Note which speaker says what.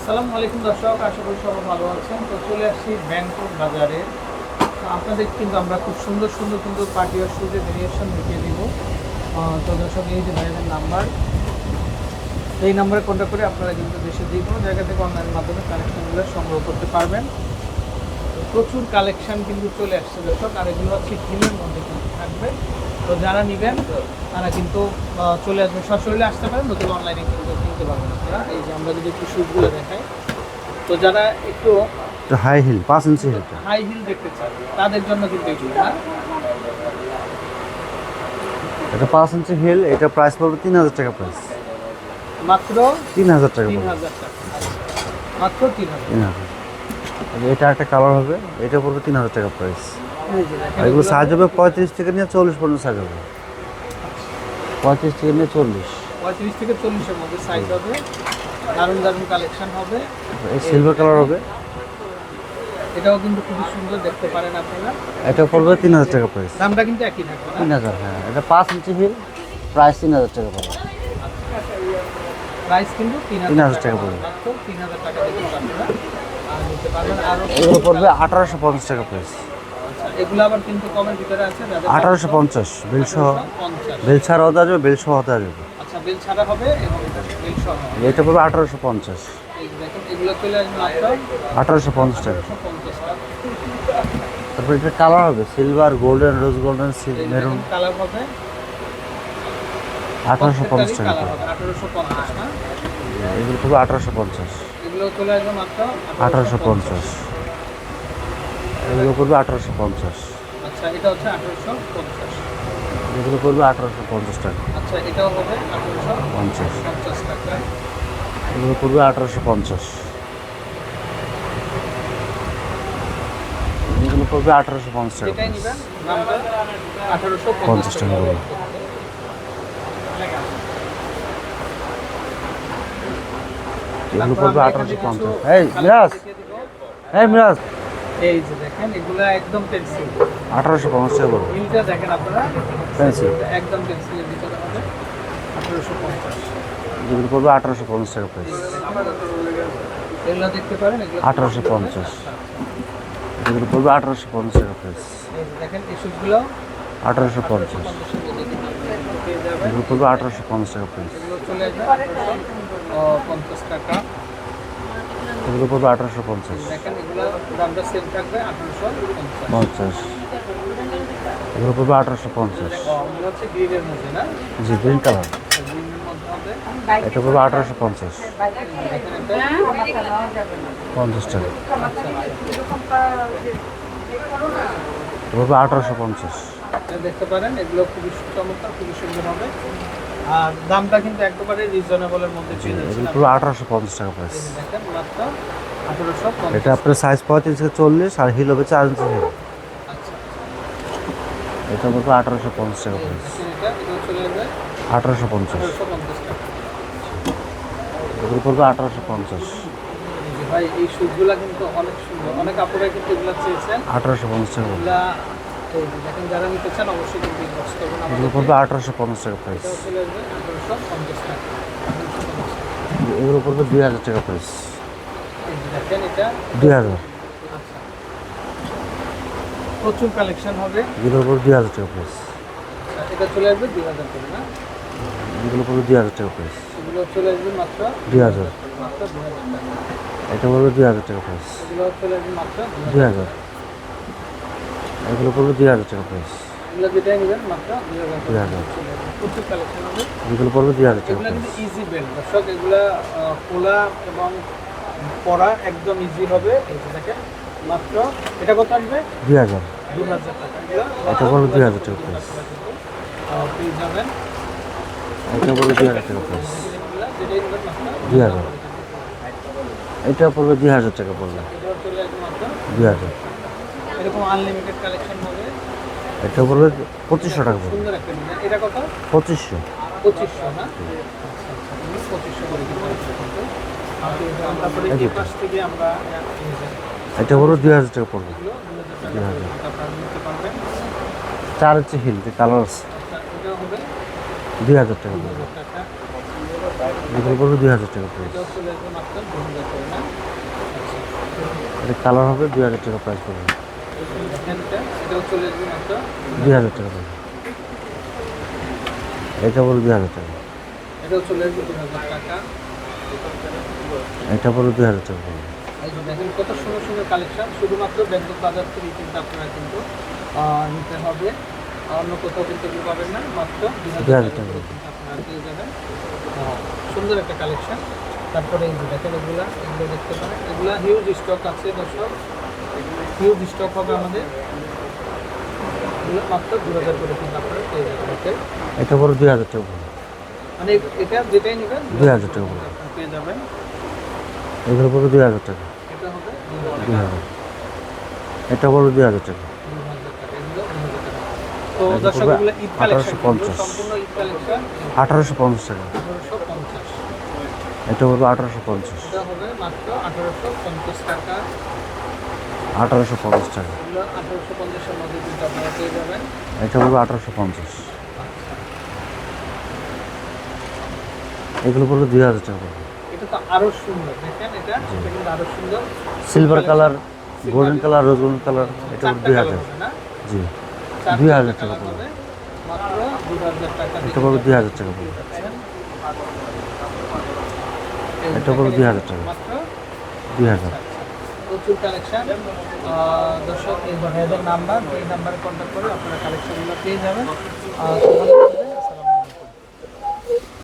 Speaker 1: আসসালামু আলাইকুম দর্শক, আশা করি সবাই ভালো আছেন। তো চলে আসছি ব্যাংকক বাজারে। আপনাদের কিন্তু আমরা খুব সুন্দর সুন্দর সুন্দর পার্টি আর শুজের ভেরিয়েশন দেখিয়ে দিব। তো দর্শক, এই যে ভাইয়ের নাম্বার এই নাম্বারে কন্ট্যাক্ট করে আপনারা কিন্তু দেশের যে কোনো জায়গা থেকে অনলাইনের মাধ্যমে কালেকশনগুলো সংগ্রহ করতে পারবেন। প্রচুর কালেকশন কিন্তু চলে আসছে দর্শক, আর এগুলো হচ্ছে হিলের মধ্যে কিন্তু থাকবে। তো যারা নেবেন তারা কিন্তু চলে আসবেন। সশরীরে আসতে পারেন নতুন অনলাইনে কিন্তু কিনতে পারবেন আপনারা। এই যে আমরা যদি একটু শুটগুলো দেখাই। তো যারা একটু
Speaker 2: হাই হিল পাঁচ ইঞ্চি হিলটা
Speaker 1: হাই হিল দেখতে চান তাদের জন্য কিন্তু এগুলো না
Speaker 2: এটা পাঁচ ইঞ্চি হিল এটা প্রাইস পড়বে তিন হাজার টাকা প্রাইস
Speaker 1: মাত্র
Speaker 2: তিন হাজার টাকা
Speaker 1: তিন হাজার টাকা। মাত্র তিন হাজার।
Speaker 2: তিন হাজার। এটা একটা কালার হবে এটা পড়বে তিন হাজার টাকা প্রাইস
Speaker 1: এই
Speaker 2: আর এগুলো সাইজ হবে পঁয়ত্রিশ থেকে নিয়ে চল্লিশ পর্যন্ত সাইজ হবে পঁয়ত্রিশ থেকে নিয়ে চল্লিশ।
Speaker 1: পঁয়ত্রিশ থেকে চল্লিশের মধ্যে সাইজ হবে। দারুণ দারুণ কালেকশন হবে।
Speaker 2: এই সিলভার কালার হবে।
Speaker 1: এটাও কিন্তু খুবই সুন্দর দেখতে পারেন আপনারা।
Speaker 2: এটা পড়বে তিন হাজার টাকা প্রাইস
Speaker 1: দামটা কিন্তু একই থাকবে
Speaker 2: তিন হাজার হ্যাঁ। এটা পাঁচ ইঞ্চি হিল প্রাইস তিন হাজার টাকা পড়বে।
Speaker 1: প্রাইস কিন্তু তিন হাজার
Speaker 2: টাকা পড়বে।
Speaker 1: তিন হাজার টাকা দিতে আর নিতে পারবেন আরও
Speaker 2: এগুলো পড়বে আঠারোশো পঞ্চাশ টাকা প্রাইস
Speaker 1: এগুলো আবার কিন্তু কমের ভিতরে আছে
Speaker 2: আঠারোশো পঞ্চাশ বিল সহ
Speaker 1: পঞ্চাশ।
Speaker 2: বিল ছাড়াও দেওয়া যাবে বিল সহ দেওয়া
Speaker 1: আচ্ছা বিল ছাড়া হবে এবং বিল সহ হবে।
Speaker 2: এটা পড়বে আঠারোশো পঞ্চাশ।
Speaker 1: আসবে
Speaker 2: আঠারোশো পঞ্চাশ টাকা। তারপর এটা কালার হবে silver golden rose golden maroon.
Speaker 1: Colour হবে।
Speaker 2: আঠারোশো পঞ্চাশ টাকা। এগুলো পড়বে আঠারোশো পঞ্চাশ।
Speaker 1: আসবে
Speaker 2: আঠারোশো পঞ্চাশ। এগুলো পড়বে আঠারোশো পঞ্চাশ।
Speaker 1: আচ্ছা এটা হচ্ছে আঠারোশো পঞ্চাশ।
Speaker 2: এগুলো পড়বে আঠারোশো পঞ্চাশ টাকা।
Speaker 1: আচ্ছা এটাও হবে আঠারোশো
Speaker 2: পঞ্চাশ।
Speaker 1: পঞ্চাশ টাকা।
Speaker 2: এগুলো পড়বে আঠারোশো পঞ্চাশ। এগুলো পড়বে আঠারোশো পঞ্চাশ টাকা। পঞ্চাশ টাকা। এগুলো পড়বে আঠারোশো পঞ্চাশ। এই মিরাজ। এই মিরাজ।
Speaker 1: এই যে দেখেন এগুলো একদম পেন্সিল
Speaker 2: আঠারোশো পঞ্চাশ টাকা পড়বে
Speaker 1: হিলটা দেখেন আপনারা
Speaker 2: পেন্সিল
Speaker 1: একদম পেন্সিলের ভিতরে হবে।
Speaker 2: যেগুলো টাকা প্রাইস
Speaker 1: এগুলো দেখতে পারেন এগুলো
Speaker 2: আঠারোশো পঞ্চাশ। যেগুলো পড়বে আঠারোশো পঞ্চাশ টাকা প্রাইস
Speaker 1: দেখেন এই পেয়ে যাবেন
Speaker 2: এগুলো পড়বে আঠারোশো পঞ্চাশ টাকা প্রাইস
Speaker 1: এগুলো চলে আসবে টাকা।
Speaker 2: এগুলো পড়বে আঠারোশো পঞ্চাশ।
Speaker 1: পঞ্চাশ।
Speaker 2: এগুলো পড়বে আঠারোশো পঞ্চাশ। জি গ্রিন কালার এটা পড়বে আঠারোশো পঞ্চাশ। পঞ্চাশ টাকা। এটা পড়বে আঠারোশো পঞ্চাশ।
Speaker 1: দেখতে পারেন এগুলো খুবই চমৎকার খুবই সুন্দর হবে। আর দামটা কিন্তু একেবারে রিজনেবলের মধ্যে যাচ্ছেন
Speaker 2: এগুলো আঠারোশো পঞ্চাশ টাকা প্রাইস
Speaker 1: দেখেন মাত্র আঠারোশো পঞ্চাশ।
Speaker 2: এটা আপনার সাইজ পঁয়ত্রিশ থেকে চল্লিশ আর হিল হবে চার ইঞ্চি হিল
Speaker 1: আচ্ছা।
Speaker 2: এটা পড়বে আঠারোশো পঞ্চাশ টাকা প্রাইস আঠারোশো পঞ্চাশ। এগুলো পড়বে আঠারোশো পঞ্চাশ।
Speaker 1: ভাই এই শুটগুলা কিন্তু অনেক সুন্দর। অনেক আপুরাই কিন্তু এগুলো চেয়েছেন।
Speaker 2: আঠারোশো পঞ্চাশ টাকা।
Speaker 1: দেখেন যারা নিতে চান অবশ্যই কিন্তু ইনবক্স করবেন
Speaker 2: এগুলো পড়বে আঠারোশো পঞ্চাশ টাকা প্রাইস
Speaker 1: আঠারোশো পঞ্চাশ টাকা।
Speaker 2: এগুলো পড়বে দুই হাজার টাকা প্রাইস
Speaker 1: দেখেন এটা।
Speaker 2: দুই হাজার।
Speaker 1: আচ্ছা। প্রচুর কালেকশন হবে।
Speaker 2: এগুলো পড়বে দুই হাজার টাকা প্রাইস
Speaker 1: আচ্ছা, এটা চলে আসবে দুই হাজার করে না?
Speaker 2: এগুলো পড়বে দুই হাজার টাকা প্রাইস
Speaker 1: এগুলো চলে আসবে মাত্র
Speaker 2: দুই হাজার। এটা পড়বে দুই হাজার টাকা প্রাইস
Speaker 1: এগুলো চলে আসবে মাত্র দুই হাজার
Speaker 2: এগুলো পড়বে দুই হাজার টাকা প্রাইস
Speaker 1: এগুলো যেটাই নেবেন মাত্র দুই হাজার প্রচুর কালেকশন হবে।
Speaker 2: এগুলো পড়বে দুই হাজার টাকা
Speaker 1: এগুলো কিন্তু ইজি বেল্ট দর্শক এগুলা খোলা এবং পরা একদম ইজি হবে। এই দেখেন মাত্র এটা কত আসবে?
Speaker 2: দুই হাজার।
Speaker 1: দু হাজার টাকা।
Speaker 2: এটা পড়বে দুই হাজার টাকা প্রাইস
Speaker 1: পেয়ে যাবেন।
Speaker 2: এটা পড়বে দুই হাজার টাকা প্রাইস দুই হাজার। এটা পড়বে দুই হাজার টাকা পড়বে। দুই হাজার। এটা পড়বে পঁচিশশো টাকা পড়বে। পঁচিশশো। এটা। পড়বে দুই হাজার টাকা পড়বে।
Speaker 1: দুই হাজার।
Speaker 2: চার ইঞ্চি হিল কালার আছে।
Speaker 1: আচ্ছা
Speaker 2: দুই হাজার টাকা পড়বে এগুলো পড়বে দুই হাজার টাকা প্রাইস কালার হবে দুই হাজার টাকা প্রাইস পড়বে দুই হাজার টাকা পড়বে এটা পড়বে দুই হাজার টাকা। এটা পড়বে দুই হাজার টাকা পড়বে।
Speaker 1: কত সুন্দর সুন্দর কালেকশন শুধুমাত্র ব্যাংকক বাজার থেকে কিন্তু আপনারা কিন্তু নিতে হবে। অন্য কোথাও কিন্তু এগুলো পাবেন না মাত্র দুই হাজার টাকা আপনারা পেয়ে যাবেন। সুন্দর একটা কালেকশন। তারপরে এই দেখেন এগুলা এগুলো দেখতে পারেন। এগুলা হিউজ স্টক আছে দর্শক। হিউজ স্টক হবে আমাদের। এগুলো মাত্র দু হাজার করে কিন্তু আপনারা পেয়ে যাবেন ওকে
Speaker 2: এটা পড়বে দুই হাজার টাকা
Speaker 1: মানে এটা যেটাই নেবেন
Speaker 2: 2000 টাকা।
Speaker 1: পেয়ে যাবেন।
Speaker 2: এগুলো পড়বে দুই হাজার টাকা।
Speaker 1: এটা হবে
Speaker 2: দুই হাজার এটা পড়বে দুই হাজার টাকা।
Speaker 1: তো
Speaker 2: এটা
Speaker 1: দর্শক এগুলো ঈদ কালেকশন সম্পূর্ণ ঈদ কালেকশন।
Speaker 2: আঠারোশো পঞ্চাশ টাকা।
Speaker 1: আঠারোশো পঞ্চাশ।
Speaker 2: এটা পড়বে আঠারোশো পঞ্চাশ।
Speaker 1: এটা হবে মাত্র আঠারোশো পঞ্চাশ টাকা।
Speaker 2: আঠারোশো পঞ্চাশ টাকা।
Speaker 1: এগুলো আঠারোশো মধ্যে কিন্তু আপনারা পেয়ে যাবেন।
Speaker 2: এটা পড়বে আঠারোশো পঞ্চাশ। এগুলো পড়বে দুই হাজার টাকা।
Speaker 1: এটা তো আরও সুন্দর দেখেন এটা? এটা কিন্তু আরও সুন্দর।
Speaker 2: Silver colour golden colour rose golden colour এটা দুই হাজার। জি। দুই হাজার টাকা পড়বে। এটা পড়বে দুই হাজার টাকা পড়বে। এটা পড়বে দুই হাজার টাকা। দুই হাজার।
Speaker 1: প্রচুর কালেকশন দর্শক এই ভাইদের নাম্বার এই নাম্বারে কন্ট্যাক্ট করে আপনারা কালেকশনগুলো পেয়ে যাবেন।